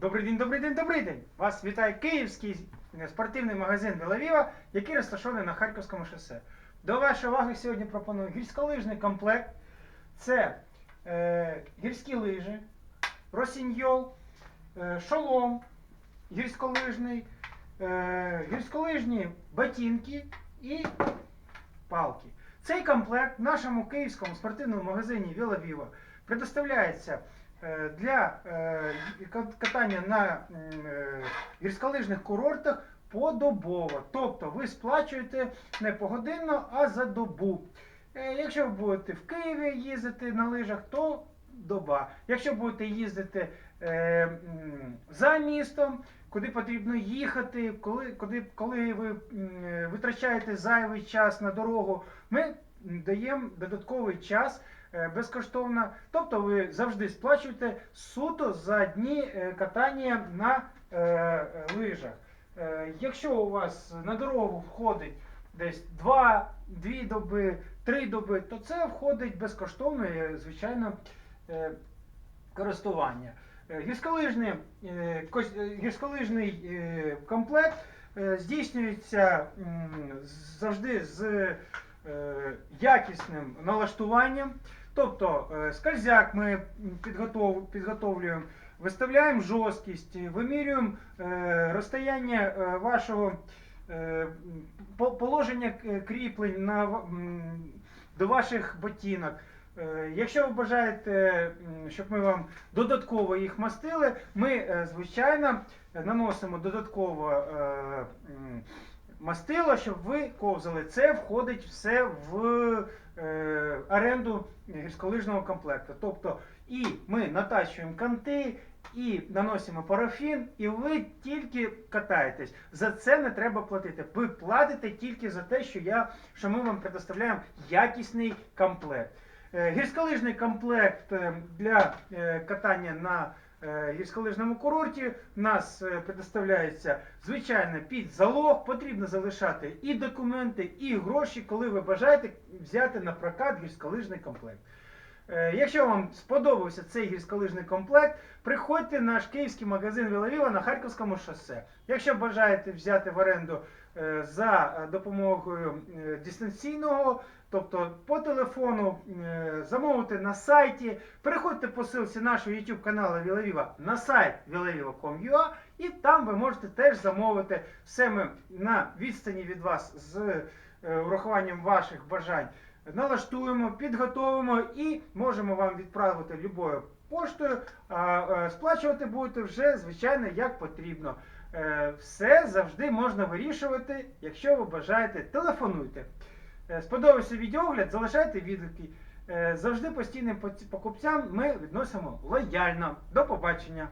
Добрий день, добрий день, добрий день! Вас вітає київський е, спортивний магазин Білавіва, який розташований на Харківському шосе. До вашої уваги сьогодні пропоную гірськолижний комплект. Це е, гірські лижі, росіньйол, е, шолом гірськолижний, е, гірськолижні ботинки і палки. Цей комплект в нашому київському спортивному магазині Вілавіва предоставляється е, для е, катання на е, гірськолижних курортах подобово. Тобто ви сплачуєте не погодинно, а за добу. Е, Якщо ви будете в Києві їздити на лижах, то доба. Якщо будете їздити е, за містом, куди потрібно їхати, коли, куди, коли ви е, витрачаєте зайвий час на дорогу, ми даємо додатковий час е, безкоштовно. Тобто ви завжди сплачуєте суто за дні е, катання на е, е, лижах. Е, Якщо у вас на дорогу входить десь 2, 2 доби, 3 доби, то це входить безкоштовно, звичайно, е, користування. Е, Гірськолижний, е, е, гірськолижний е, комплект е, здійснюється завжди з е, якісним налаштуванням. Тобто е, скользяк ми підготов- підготовлюємо, виставляємо жорсткість, вимірюємо е, розстояння е, вашого положення кріплень на, до ваших ботинок. Якщо ви бажаєте, щоб ми вам додатково їх мастили, ми, звичайно, наносимо додатково мастило, щоб ви ковзали. Це входить все в е, оренду гірськолижного комплекту. Тобто і ми натачуємо канти, і наносимо парафін, і ви тільки катаєтесь. За це не треба платити. Ви платите тільки за те, що, я, що ми вам предоставляємо якісний комплект. Е, Гірськолижний комплект е, для е, катання на гірськолижному курорті в нас е, предоставляється звичайно під залог. Потрібно залишати і документи, і гроші, коли ви бажаєте взяти на прокат гірськолижний комплект. Е, Якщо вам сподобався цей гірськолижний комплект, приходьте в наш київський магазин Вілавіва на Харківському шосе. Якщо бажаєте взяти в оренду е, за допомогою е, дистанційного, тобто по телефону, замовити на сайті, переходьте по ссылці нашого YouTube каналу Вілавіва на сайт vilaviva.com.ua і там ви можете теж замовити все ми на відстані від вас з урахуванням ваших бажань налаштуємо, підготовимо і можемо вам відправити любою поштою. А е, сплачувати будете вже, звичайно, як потрібно. Е, Все завжди можна вирішувати, якщо ви бажаєте, телефонуйте. Е, Сподобався відеогляд, залишайте відгуки. Завжди постійним покупцям ми відносимо лояльно. До побачення!